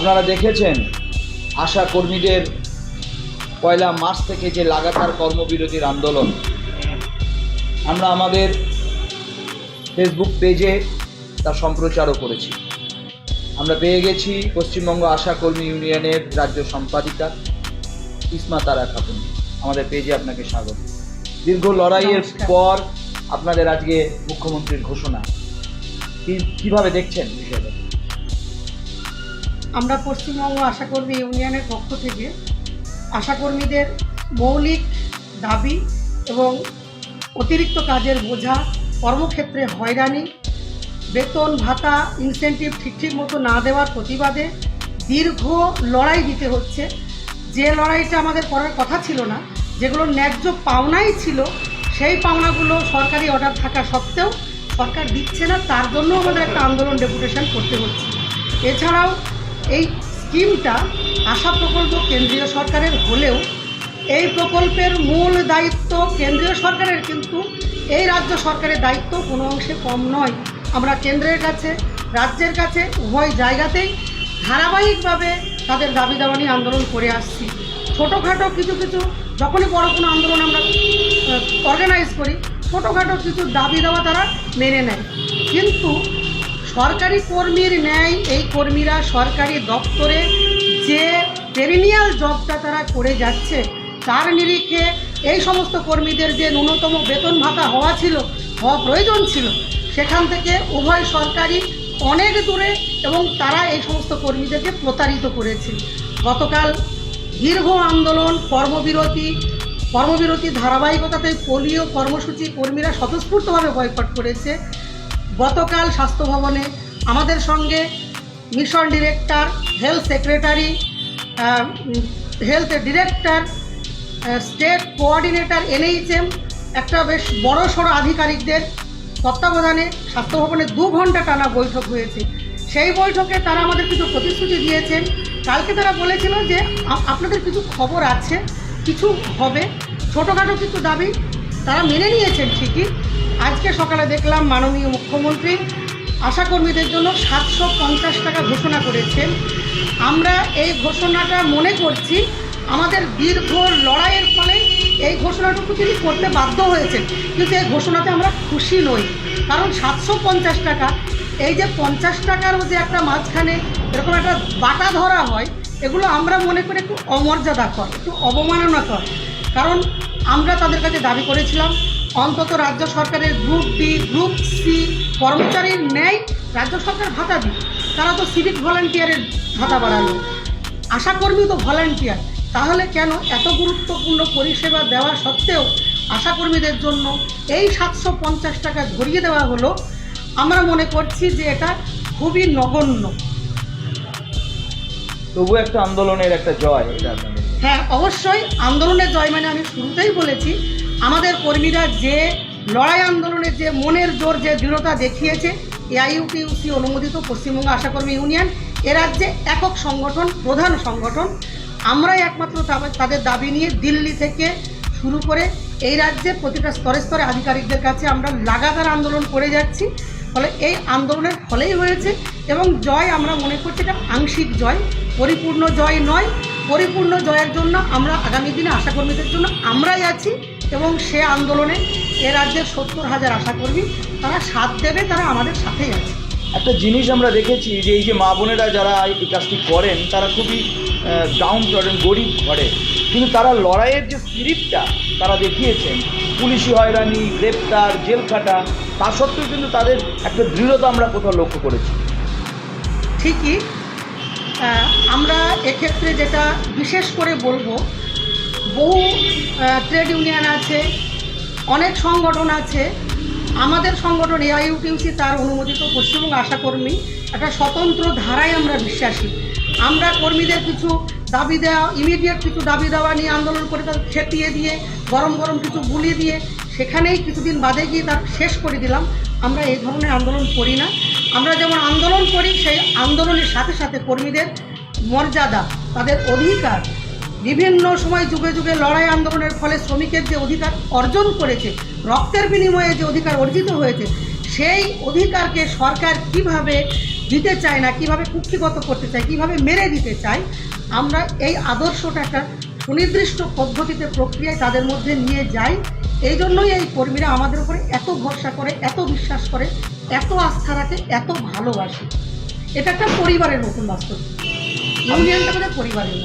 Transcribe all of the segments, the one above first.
আপনারা দেখেছেন আশা কর্মীদের পয়লা মার্চ থেকে যে লাগাতার কর্মবিরতির আন্দোলন। আমরা আমাদের ফেসবুক পেজে তা সম্প্রচারও করেছি। আমরা পেয়ে গেছি পশ্চিমবঙ্গ আশা কর্মী ইউনিয়নের রাজ্য সম্পাদিকা ইসমা তারা খাতুন। আমাদের পেজে আপনাকে স্বাগত। দীর্ঘ লড়াইয়ের পর আপনাদের আজকে মুখ্যমন্ত্রীর ঘোষণা। কীভাবে দেখছেন বিষয়টা? আমরা পশ্চিমবঙ্গ আশাকর্মী ইউনিয়নের পক্ষ থেকে আশাকর্মীদের মৌলিক দাবি এবং অতিরিক্ত কাজের বোঝা, কর্মক্ষেত্রে হয়রানি, বেতন, ভাতা ইনসেন্টিভ ঠিক ঠিক মতো না দেওয়ার প্রতিবাদে দীর্ঘ লড়াই দিতে হচ্ছে। যে লড়াইটা আমাদের করার কথা ছিল না, যেগুলো ন্যায্য পাওনাই ছিল, সেই পাওনাগুলো সরকারি অর্ডার থাকা সত্ত্বেও সরকার দিচ্ছে না, তার জন্য আমাদের একটা আন্দোলন ডেপুটেশন করতে হচ্ছে। এছাড়াও এই স্কিমটা আশা প্রকল্প কেন্দ্রীয় সরকারের হলেও এই প্রকল্পের মূল দায়িত্ব কেন্দ্রীয় সরকারের, কিন্তু এই রাজ্য সরকারের দায়িত্ব কোনো অংশে কম নয়। আমরা কেন্দ্রের কাছে, রাজ্যের কাছে উভয় জায়গাতেই ধারাবাহিকভাবে তাদের দাবি নিয়ে আন্দোলন করে আসছি। ছোটোখাটো কিছু কিছু, যখনই বড় কোনো আন্দোলন আমরা অর্গানাইজ করি, ছোটোখাটো কিছু দাবি দেওয়া তারা মেনে নেয়। কিন্তু সরকারি কর্মীর ন্যায় এই কর্মীরা সরকারি দপ্তরে যে পেরিনিয়াল জবটা তারা করে যাচ্ছে, তার নিরিখে এই সমস্ত কর্মীদের যে ন্যূনতম বেতন ভাতা হওয়া ছিল, হওয়া প্রয়োজন ছিল, সেখান থেকে উভয় সরকারি অনেক দূরে এবং তারা এই সমস্ত কর্মীদেরকে প্রতারিত করেছে। গতকাল দীর্ঘ আন্দোলন, কর্মবিরতি কর্মবিরতি ধারাবাহিকতাতে পোলিও কর্মসূচি কর্মীরা স্বতঃস্ফূর্তভাবে বয়কট করেছে। গতকাল স্বাস্থ্য ভবনে আমাদের সঙ্গে mission director, health secretary health director state coordinator, NHM, একটা বেশ বড় সড়ো আধিকারিকদের তত্ত্বাবধানে স্বাস্থ্য ভবনে দু ঘণ্টা টানা বৈঠক হয়েছে। সেই বৈঠকে তারা আমাদের কিছু প্রতিশ্রুতি দিয়েছেন। কালকে তারা বলেছিল যে আপনাদের কিছু খবর আছে, কিছু হবে, ছোটোখাটো কিছু দাবি তারা মেনে নিয়েছেন ঠিকই আজকে সকালে দেখলাম মাননীয় মুখ্যমন্ত্রী আশাকর্মীদের জন্য সাতশো পঞ্চাশ টাকা ঘোষণা করেছেন। আমরা এই ঘোষণাটা মনে করছি, আমাদের দীর্ঘ লড়াইয়ের ফলে এই ঘোষণাটুকু তিনি করতে বাধ্য হয়েছেন। কিন্তু এই ঘোষণাতে আমরা খুশি নই, কারণ সাতশো পঞ্চাশ টাকা, এই যে পঞ্চাশ টাকারও যে একটা মাঝখানে এরকম একটা বাটা ধরা হয়, এগুলো আমরা মনে করি একটু অমর্যাদা কর একটু অবমাননাকর। কারণ আমরা তাদের কাছে দাবি করেছিলাম অন্তত রাজ্য সরকারের গ্রুপ ডি গ্রুপ সি কর্মচারীর ন্যায় রাজ্য সরকার ভাতা দিই তারা তো সিভিক ভলান্টিয়ারের ভাতা বাড়ালো। আশাকর্মী তো ভলান্টিয়ার তাহলে কেন এত গুরুত্বপূর্ণ পরিষেবা দেওয়া সত্ত্বেও আশাকর্মীদের জন্য এই সাতশো পঞ্চাশ টাকা ধরিয়ে দেওয়া হলো? আমরা মনে করছি যে এটা খুবই নগণ্য। তবু একটা আন্দোলনের একটা জয় হ্যাঁ অবশ্যই আন্দোলনের জয় মানে আমি শুরুতেই বলেছি আমাদের কর্মীরা যে লড়াই আন্দোলনের যে মনের জোর, যে দৃঢ়তা দেখিয়েছে এআইইউটিউসি অনুমোদিত পশ্চিমবঙ্গ আশাকর্মী ইউনিয়ন, এ রাজ্যে একক সংগঠন, প্রধান সংগঠন। আমরাই একমাত্র তাদের দাবি নিয়ে দিল্লি থেকে শুরু করে এই রাজ্যে প্রতিটা স্তরে স্তরে আধিকারিকদের কাছে আমরা লাগাতার আন্দোলন করে যাচ্ছি। ফলে এই আন্দোলনের ফলেই হয়েছে এবং জয় আমরা মনে করছি এটা আংশিক জয়, পরিপূর্ণ জয় নয়। পরিপূর্ণ জয়ের জন্য আমরা আগামী দিনে আশাকর্মীদের জন্য আমরাই আছি। এবং সে আন্দোলনে এ রাজ্যের সত্তর হাজার আশাকর্মী তারা সাথ দেবে তারা আমাদের সাথেই আছে। একটা জিনিস আমরা দেখেছি যে এই যে মা বোনেরা যারা এই কাজটি করেন তারা খুবই ডাউন করেন গরিব ঘরে। কিন্তু তারা লড়াইয়ের যে স্পিরিটটা তারা দেখিয়েছেন পুলিশি হয়রানি গ্রেপ্তার জেল খাটা তা সত্ত্বেও কিন্তু তাদের একটা দৃঢ়তা আমরা কোথাও লক্ষ্য করেছি। ঠিকই আমরা এক্ষেত্রে যেটা বিশেষ করে বলব বহু ট্রেড ইউনিয়ন আছে, অনেক সংগঠন আছে। আমাদের সংগঠন এআইইউটিউসি তার অনুমোদিত পশ্চিমবঙ্গ আশাকর্মী একটা স্বতন্ত্র ধারায় আমরা বিশ্বাসী। আমরা কর্মীদের কিছু দাবি দেওয়া ইমিডিয়েট কিছু দাবি দেওয়া নিয়ে আন্দোলন করে তাদের খেপিয়ে দিয়ে, গরম গরম কিছু গুলিয়ে দিয়ে, সেখানেই কিছুদিন বাদে গিয়ে তার শেষ করে দিলাম। আমরা এই ধরনের আন্দোলন করি না। আমরা যেমন আন্দোলন করি, সেই আন্দোলনের সাথে সাথে কর্মীদের মর্যাদা, তাদের অধিকার বিভিন্ন সময় যুগে যুগে লড়াই আন্দোলনের ফলে শ্রমিকের যে অধিকার অর্জন করেছে, রক্তের বিনিময়ে যে অধিকার অর্জিত হয়েছে, সেই অধিকারকে সরকার কীভাবে দিতে চায় না, কীভাবে কুক্ষিগত করতে চায়, কীভাবে মেরে দিতে চায়, আমরা এই আদর্শটা একটা সুনির্দিষ্ট পদ্ধতিতে, প্রক্রিয়ায় তাদের মধ্যে নিয়ে যাই। এই জন্যই এই কর্মীরা আমাদের উপরে এত ভরসা করে, এত বিশ্বাস করে, এত আস্থা রাখে, এত ভালোবাসে। এটা একটা পরিবারের মতন বাস্তব। ইউনিয়নটা আমাদের পরিবারের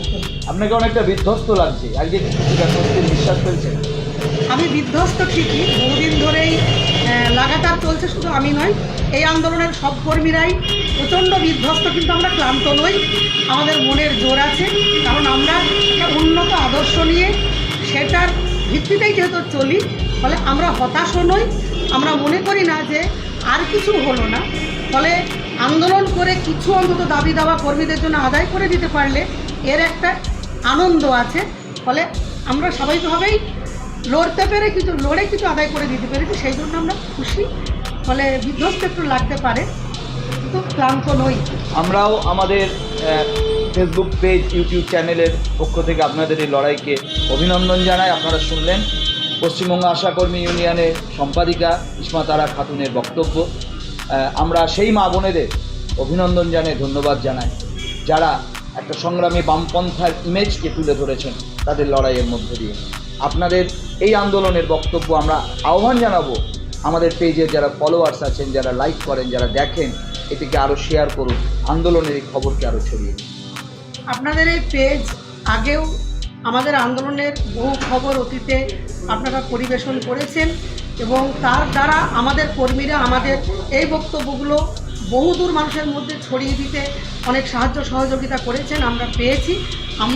আপনাকে অনেকটা বিধ্বস্ত লাগছে। আজকে কিছুটা স্বস্তির নিঃশ্বাস ফেলছেন আমি বিধ্বস্ত ঠিকই। বহুদিন ধরেই লাগাতার চলছে শুধু আমি নয় এই আন্দোলনের সব কর্মীরাই। প্রচণ্ড বিধ্বস্ত কিন্তু আমরা ক্লান্ত নই। আমাদের মনের জোর আছে কারণ আমরা একটা উন্নত আদর্শ নিয়ে সেটার ভিত্তিতেই যেহেতু চলি ফলে আমরা হতাশও নই। আমরা মনে করি না যে আর কিছু হলো না। ফলে আন্দোলন করে কিছু অন্তত দাবি দাওয়া কর্মীদের জন্য আদায় করে দিতে পারলে এর একটা আনন্দ আছে। ফলে আমরা স্বাভাবিকভাবেই লড়তে পেরে কিছু, লড়ে কিছু আদায় করে দিতে পেরেছি, সেই জন্য আমরা খুশি। ফলে বিধ্বস্ত একটু লাগতে পারে, কিন্তু ক্লান্ত নই। আমরাও আমাদের ফেসবুক পেজ ইউটিউব চ্যানেলের পক্ষ থেকে আপনাদের এই লড়াইকে অভিনন্দন জানাই। আপনারা শুনলেন পশ্চিমবঙ্গ আশাকর্মী ইউনিয়নের সম্পাদিকা ইসমা তারা খাতুনের বক্তব্য। আমরা সেই মা বোনেদের অভিনন্দন জানাই ধন্যবাদ জানাই, যারা একটা সংগ্রামী বামপন্থার ইমেজকে তুলে ধরেছেন তাদের লড়াইয়ের মধ্যে দিয়ে। আপনাদের এই আন্দোলনের বক্তব্য আমরা আহ্বান জানাব আমাদের পেজে যারা ফলোয়ার্স আছেন, যারা লাইক করেন, যারা দেখেন, এটিকে আরও শেয়ার করুন, আন্দোলনের এই খবরকে আরও ছড়িয়ে আপনাদের এই পেজ আগেও আমাদের আন্দোলনের বহু খবর অতীতে আপনারা পরিবেশন করেছেন। এবং তার দ্বারা আমাদের কর্মীরা আমাদের এই বক্তব্যগুলো বহুদূর মানুষের মধ্যে ছড়িয়ে দিতে অনেক সাহায্য সহযোগিতা করেছেন, আমরা পেয়েছি। আমরা